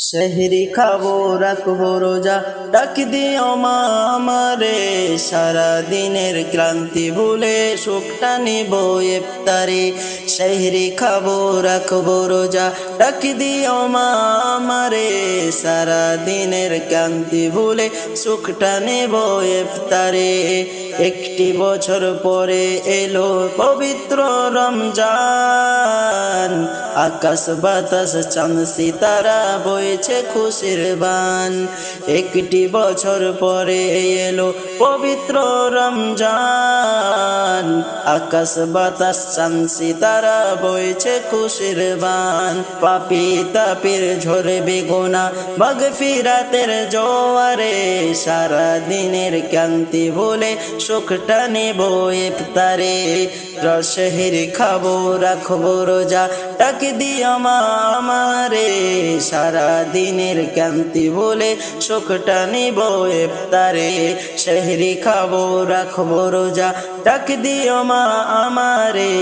সেহরি খাব, রাখব রোজা। ডাক দিও মা আমারে সারা দিনের ক্লান্তি ভুলে সুখটা নিব ইফতারে। সেহরি খাব, রাখব রোজা। ডাক দিও মা আমারে সারা দিনের ক্লান্তি ভুলে সুখটা নিব ইফতারে। একটি বছর পরে এলো পবিত্র রমজান। আকাশ বাতাস, চাঁদ, সিতারা বইছে খুশির বান। একটি বছর পরে এলো পবিত্র রমজান। আকাশ বাতাস, চাঁদ, সিতারা বইছে খুশির বান। পাপি তাপির ঝরে বেগুনা বাগ ফিরাতের জোয়ারে। সারা দিনের ক্যান্তি বলে সুখটা নেব ইফতারে। রসহের খাব, রাখব রোজা। ডাক মা আমারে সারা দিনের ক্যান্তি বলে সুখটা নিব ইফতারে। শহরি খাব, রাখব রোজা। ডাক দিও মা আমারে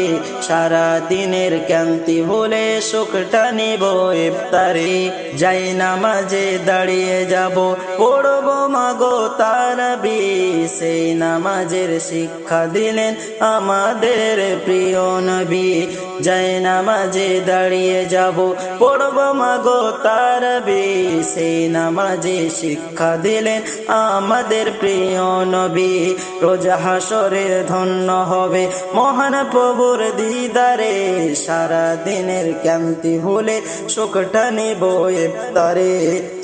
সারা দিনের ক্যান্তি বলে সুখটা নিব ইফতারে। যাই নামাজে দাঁড়িয়ে যাব, পড়ব মাগো তারাবি। সেই নামাজের শিক্ষা দিলেন আমাদের প্রিয় নবী, যাই নামাজে দাঁড়িয়ে যাব, পড়ব মাগো তারাবি সেই নামাজে শিক্ষা দিলেন আমাদের প্রিয় নবী। রোজা হাসরের ধন্য হবে মহান প্রভুর দিদারে। সারা দিনের ক্যান্তি হলে সুখটা নেব ইফতারে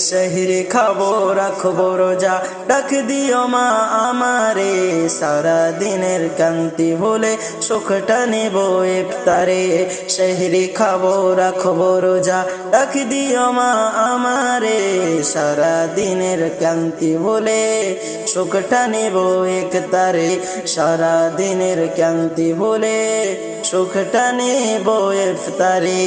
শহরে খাব, রাখব রোজা, ডাক দিও মা আমারে। সারা দিনের কান্তি ভুলে সুখটা নেব ইফতারে। শহরে খাব, রাখব রোজা ডাক দিও মা আমারে। সারা দিনের কান্তি ভুলে সুখটা নেব ইফতারে। সারা দিনের কান্তি ভুলে সুখটা নেব ইফতারে।